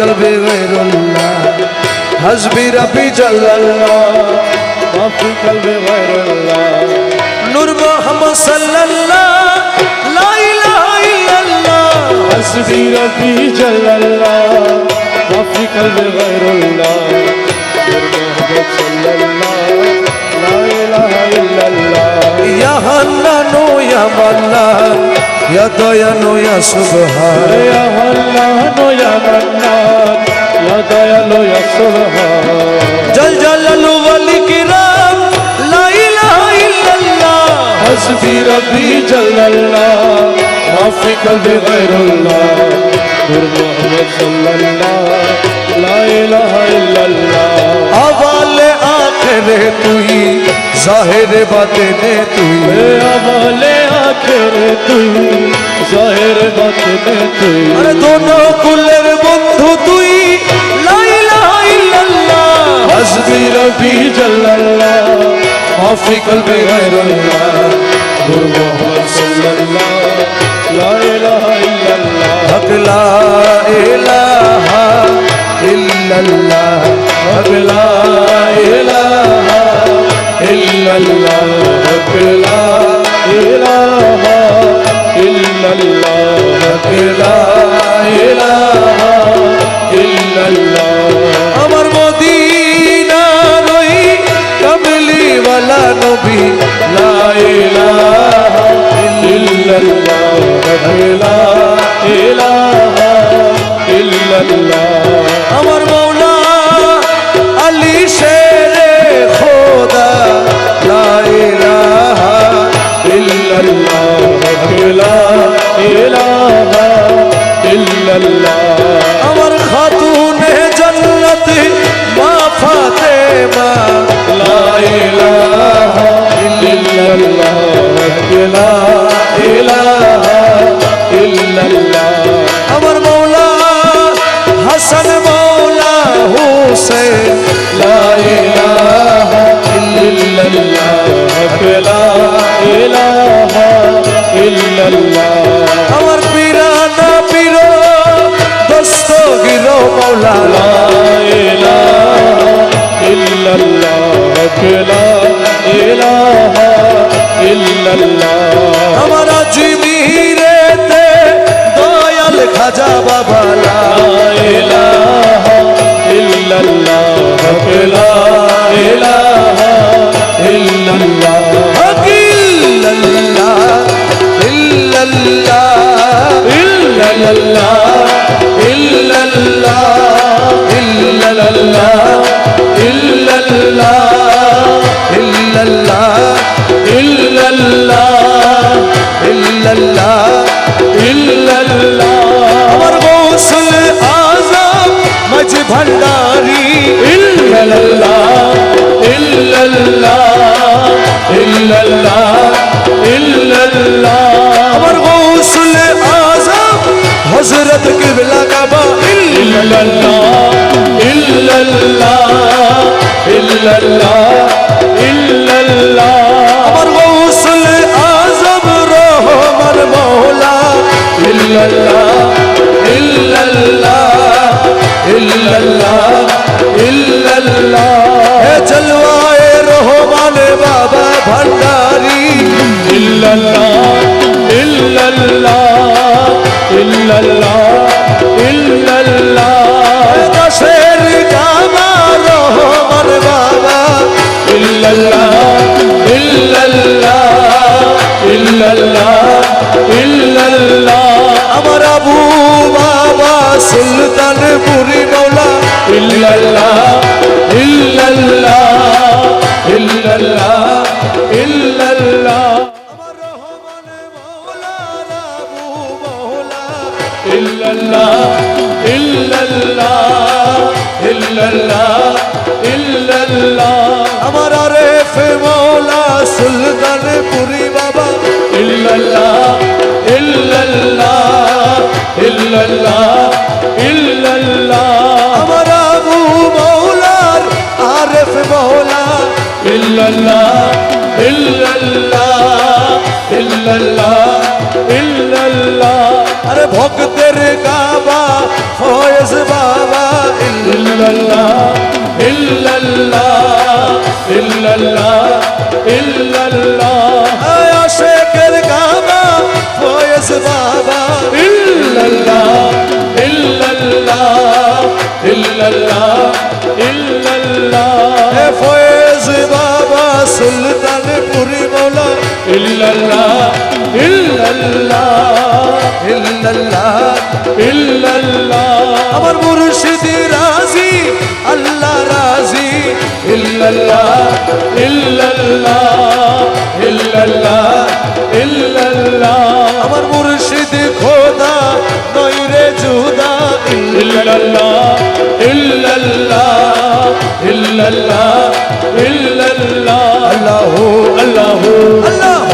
قلبي غير الله حسبي ربي جل الله ما في قلبي غير الله نور محمد صلى الله لا إله إلا الله حسبي ربي جل الله ما في قلبي غير الله نور محمد صلى الله لا إله إلا الله يا حنان يا منان يا ديان يا سبحان يا حنان يا منان दयालो जल जलनु वली किराम ला इलाहा इल्लल्लाह हस्बी रब्बी जल्लल्लाह माफ़ी कल्बी गैरुल्लाह नूर मोहम्मद सल्लल्लाह ला इलाहा इल्लल्लाह हवाले आखिर तू ही ज़ाहिर बातें ने तू हवाले आखिर तू ज़ाहिर बातें ने तू ربي جل الله ما في قلبي غير الله نور محمد صلى الله لا إله إلا الله حق لا إله إلا الله حق لا إله إلا الله حق لا إله আল্লাহ। আমার পিরানা পির দস্তগির মৌলা আমার আজমিরে দয়াল খাজা বাবা ইলাহা ইল্লাল্লাহ। ইলাহা ইল্লাল্লাহ। ইল্লাল্লাহ ইল্লাল্লাহ আমার গৌসুল আজম হযরত কিবলা কাবা ইল্লাল্লাহ ইল্লাল্লাহ ইল্লাল্লাহ ইল্লাল্লাহ আমার গৌসুল আজম রহমান মওলা ইল্লাল্লাহ ইল্লাল্লাহ ইল্লাল্লাহ ইল্লাল্লাহ আমার আবু বাবা সুলতান পুরি মৌলা ইল্লাল্লাহ ইল্লাল্লাহ ইল্লাল্লাহ ইল্লাল্লাহ। ইল্লাল্লাহ ইল্লাল্লাহ ইল্লাল্লাহ ইল্লাল্লাহ আমার আরেফ মৌলা সুলতান পুরি إلا الله إلا الله إلا الله إلا الله أمر أبو مولار عارف مولا إلا الله إلا الله إلا الله إلا الله أنا بوكتر كابا فويز بابا إلا الله إلا الله إلا الله إلا الله يا شيخ اسبابا الا الله الا الله الا الله الا الله اے فیض بابا سلطان پوری مولا الا الله الا الله আল্লাহ রাজি। ইল্লাল্লাহ ইল্লাল্লাহ ইল্লাল্লাহ ইল্লাল্লাহ। আমার মুর্শিদি খোদা নইরে জুদা। ইল্লাল্লাহ ইল্লাল্লাহ ইল্লাল্লাহ ইল্লাল্লাহ। আল্লাহ আল্লাহ। আল্লাহ।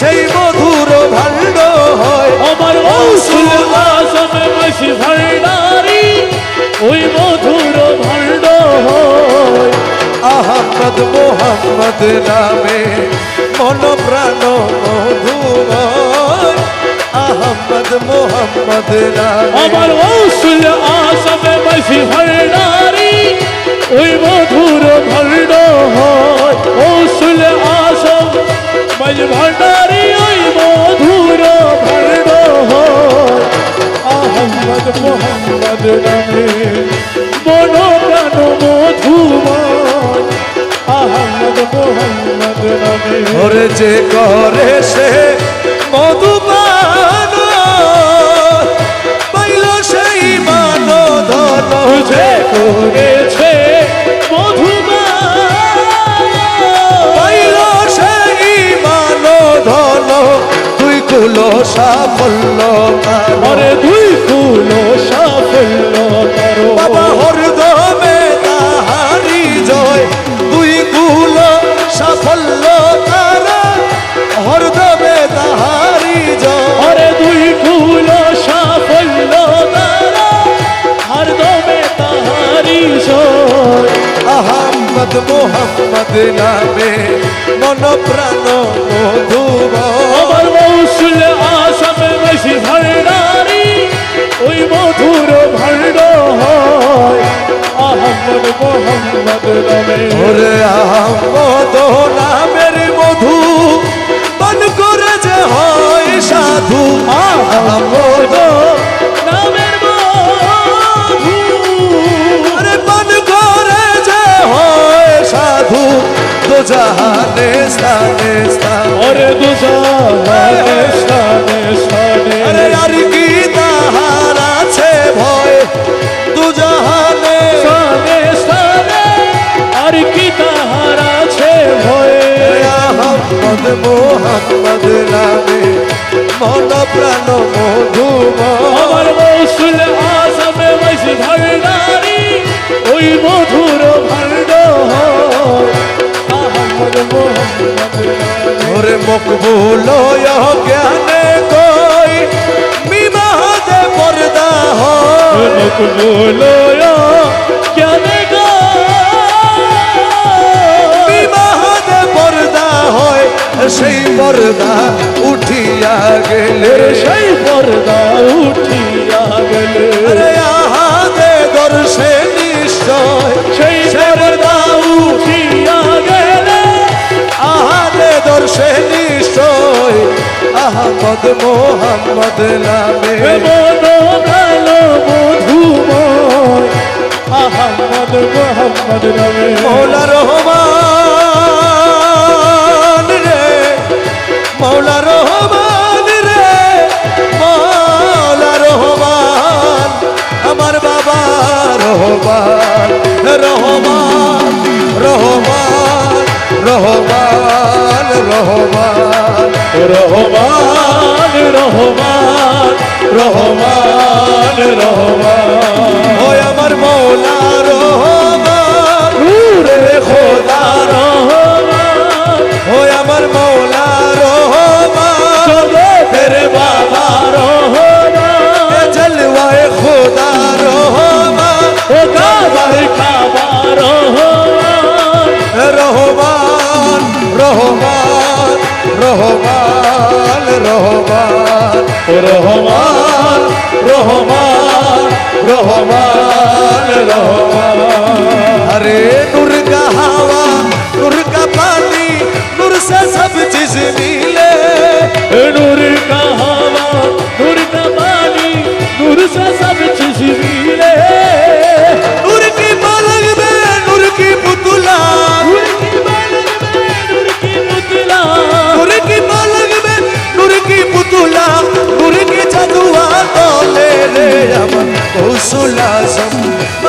সেই মধুর ভাণ্ড হয়। আমার মৌসুল ভান্ডারি ওই মধুর ভাণ্ড হয়। আহমদ মোহাম্মদ নামে মন প্রাণ মধুময়। আহমদ মোহাম্মদ নামে আমার মৌসুল আজমে মাসি ভান্ডারি ওই মধুর ভাণ্ড হয়। মৌসুল আজম মাঝ ভান্ডারি ওই হয় মোহাম্মদ আহমদ মোহাম্মদ যে করে সে মধুপান পাইল সেই মান ধন যে করেছে সাফল্য কারও। দুই কুলো সাফল্য করো। বাবা হরদমে তাহারি জয়। দুই কুল সাফল্য তার হরদমে তাহারি জয়। আরে দুই কুলো সাফল্য তারা হরদমে তাহারি সয় আহম্মদ মোহাম্মদ নামে মন প্রাণ আহম্মদ মোহাম্মদ নামে মন প্রাণ মধুময়। আমার মৌসুল আসামে বসে ভান্ডারি ওই মধুর হয় আহমদ মোহাম্মদ। ওরে মকবুল জ্ঞানে কই বিবাহতে পর্দা হয়। মকবুলো জ্ঞানে পর্দা উঠিয়া গেলে। সেই পর্দা উঠিয়া গেলে। আহাদে দর্শে নিশ্চয় সেই পর্দা উঠিয়া গেলে। আহাদে দর্শে নিশ্চয় আহমদ মোহাম্মদ নামে। মন ভালো মধুময় আহমদ মোহাম্মদ নামে। মৌলা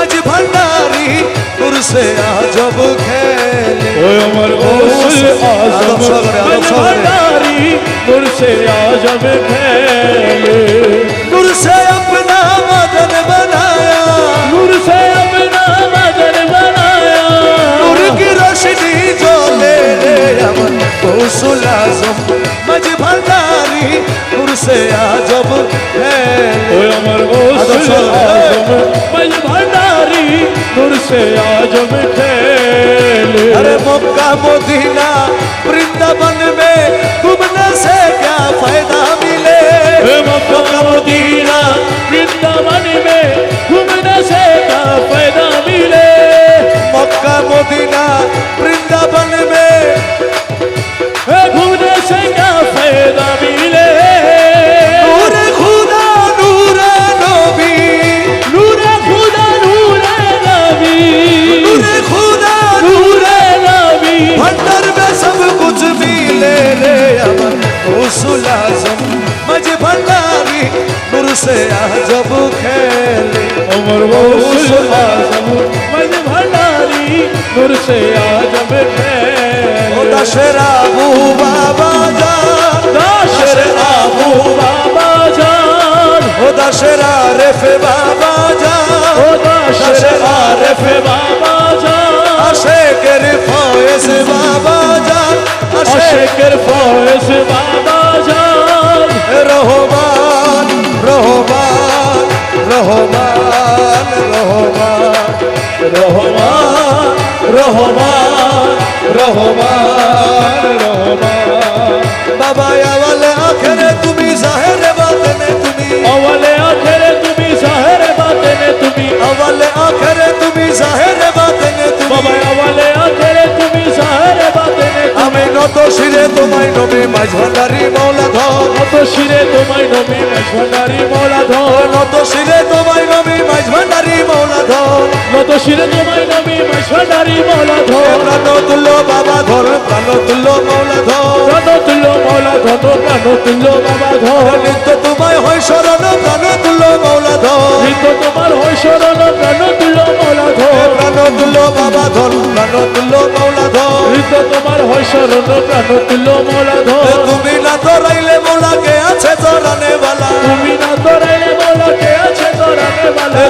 আজ ভান্ডারি পুরুষে আজব খেলে। ওই আমার বউল আজব মানে ভান্ডারি পুরুষে আজব খেলে। পুরুষে আপনা মদন বানায়া। পুরুষে আপনা মদন বানায়া। নূর কি রোশনি জ্বলে রে আমার বউল আজব মাঝ ভান্ডারি পুরুষে আজব খেলে। ওই আমার বউল আজব दूर से आज मिठे अरे मक्का मोदीना দশের আবু বাবা যান দশের আবু বাবা যান। ও দশের আরেফ বাবা যান ও দশের আরেফ বাবা যান। আশেকের ফয়েজ বাবা যান আশেকের ফয়েজ বাবা রহমান রহমান রহমান। রহমান রহমান রহমান বাবা আওয়ালে আখেরে তুমি জাহেরে বাতেনে তুমি আওয়ালে আখেরে তুমি জাহেরে বাতেনে তুমি আওয়ালে আখেরে তুমি জাহেরে বাতেনে তুমি বাবা আওয়ালে আখেরে তুমি জাহেরে বাতেনে আমি নত শিরে তোমায় নবী মাঝভান্ডারি মৌলাধ নত শিরে তোমায় নবী মাঝভান্ডারি মৌলাধ নত শিরে তোমায় মাঝ ভান্ডারি মৌলা ধর নত শিরে তোমায় নবী মেঘনারি মৌলা ধর প্রাণ তুল্য বাবা ধর প্রাণ তুল্য মৌলা ধর প্রাণ তুল্য মৌলা ধর প্রাণ তুল্য বাবা ধর নিত্য তোমায় হয় শরণ প্রাণ তুল্য মৌলা ধর নিত্য তোমার হয় শরণ প্রাণ তুল্য মৌলা ধর প্রাণ তুল্য বাবা ধর প্রাণ তুল্য মৌলা ধর নিত্য তোমার হয় শরণ প্রাণ তুল্য মৌলা ধর তুমি না ধরাইলে মৌলাকে আছে ধরানে বালা। তুমি না তোরাইলে মৌলা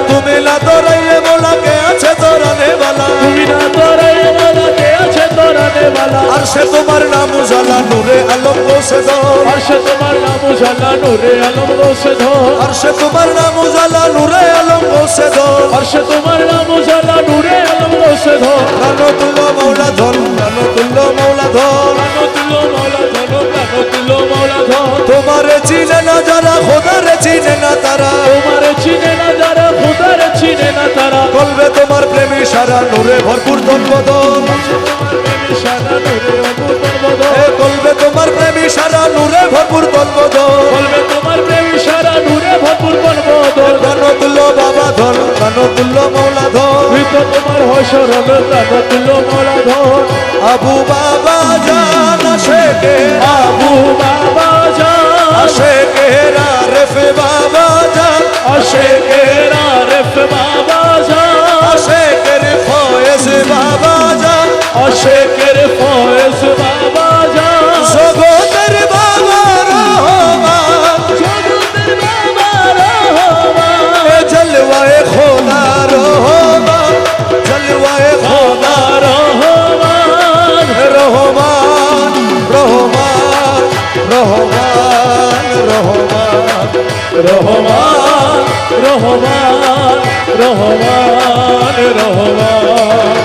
তুমি না ধরাইলে মৌলাকে আছে ধরানে বালা তুমি না তোরাইলে মৌলা কে আছে তোরানে বালা আর সে তোমার নাম উজালা নূরে আলম ধর আর সে তোমার নাম উজালা নূরে আলম ধর আর সে তোমার নাম উজালা নূরে আলম ধর আর সে তোমার নাম উজালা নূরে আলম ধর প্রাণ তুল্য মৌলা ধর প্রাণ তুল্য মৌলা ধর প্রাণ তুল্য তোমার চিনে না যারা খোদার চিনে না তারা। তোমার চিনে না যারা খোদার চিনে না তারা। বলবে তোমার প্রেমী সারা নূরে ভরপুর ধন্যবাদ সারা নূরে সরল জগতুল মূলধন আবু বাবা জান আসে কে? আবু বাবা জান। আসে কে আরেফ বাবা জান? আসে কে আরেফ বাবা জান। আসে কে ফয়েজ বাবা জান? আসে কে